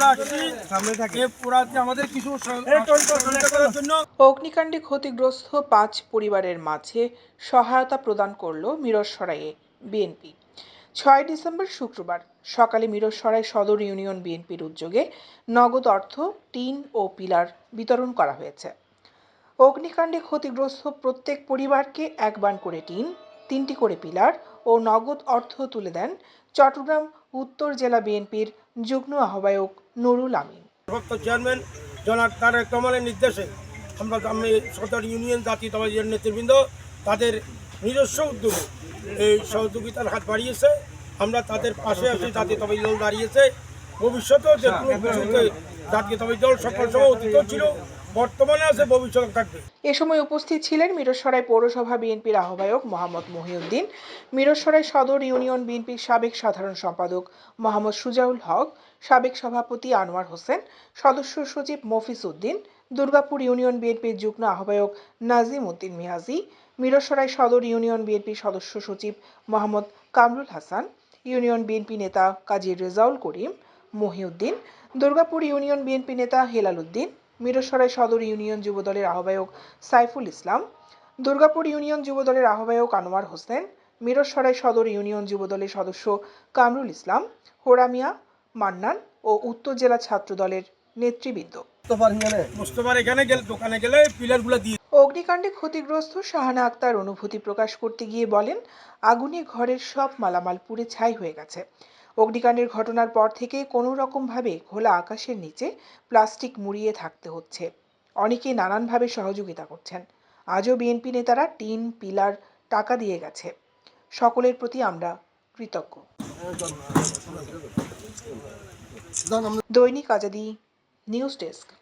আমরা আসছি সামনে থাকে। পুরাতে আমাদের কিছু সহযোগিতা করার জন্য। অগ্নিকাণ্ডে ক্ষতিগ্রস্ত পাঁচ পরিবারের মাঝে সহায়তা প্রদান করল মিরসরাইয়ে বিএনপি। ছয় ডিসেম্বর শুক্রবার সকালে মিরসরাই সদর ইউনিয়ন বিএনপির উদ্যোগে নগদ অর্থ টিন ও পিলার বিতরণ করা হয়েছে। অগ্নিকাণ্ডে ক্ষতিগ্রস্ত প্রত্যেক পরিবারকে এক বান করে টিন তিনটি করে পিলার ও নগদ অর্থ তুলে দেন চট্টগ্রাম উত্তর জেলা বিএনপির যুগ্ম আহ্বায়ক নুরুল আমিন। চেয়ারম্যান জনাব তারেক কামালের নির্দেশে আমরা আমি সদর ইউনিয়ন জাতীয়তাবাদী নেতৃবৃন্দ তাদের নিজস্ব উদ্যোগে এই সহযোগিতার হাত বাড়িয়েছে। আমরা তাদের পাশে আসি জাতীয় তবে দল দাঁড়িয়েছে। ভবিষ্যতেও যে কোনো কিছুতে তবে দল সকল সময় অতীত ছিল। বর্তমানে আছে ভবিষ্যতে থাকবে। এ সময় উপস্থিত ছিলেন মিরসরাই পৌরসভা বিএনপির আহ্বায়ক মোহাম্মদ মহিউদ্দিন, মিরসরাই সদর ইউনিয়ন বিএনপির সাবেক সাধারণ সম্পাদক মোহাম্মদ সুজাউল হক, সাবেক সভাপতি আনোয়ার হোসেন, সদস্য সচিব মফিজ উদ্দিন, দুর্গাপুর ইউনিয়ন বিএনপির যুগ্ম আহ্বায়ক নাজিম উদ্দিন মিয়াজি, মিরসরাই সদর ইউনিয়ন বিএনপির সদস্য সচিব মোহাম্মদ কামরুল হাসান, ইউনিয়ন বিএনপি নেতা কাজী রেজাউল করিম মহিউদ্দিন, দুর্গাপুর ইউনিয়ন বিএনপি নেতা হেলাল উদ্দিন মিরসরাই সদর ইউনিয়ন যুবদলের আহ্বায়ক সাইফুল ইসলাম দুর্গাপুর ইউনিয়ন যুবদলের আহ্বায়ক আনোয়ার হোসেন মিরসরাই সদর ইউনিয়ন যুবদলের সদস্য কামরুল ইসলাম হোরামিয়া মান্নান ও উত্তর জেলা ছাত্র দলের নেতৃবৃন্দ অগ্নিকাণ্ডে ক্ষতিগ্রস্ত শাহানা আক্তার অনুভূতি প্রকাশ করতে গিয়ে বলেন আগুনে ঘরের সব মালামাল পুড়ে ছাই হয়ে গেছে। অগ্নিকাণ্ডের ঘটনার পর থেকে কোনো রকমভাবে খোলা আকাশের নিচে প্লাস্টিক মুড়িয়ে থাকতে হচ্ছে। অনেকে নানানভাবে সহযোগিতা করছেন। আজও বিএনপি নেতারা টিন, পিলার, টাকা দিয়ে গেছে। সকলের প্রতি আমরা কৃতজ্ঞ। দৈনিক আজাদি নিউজ ডেস্ক।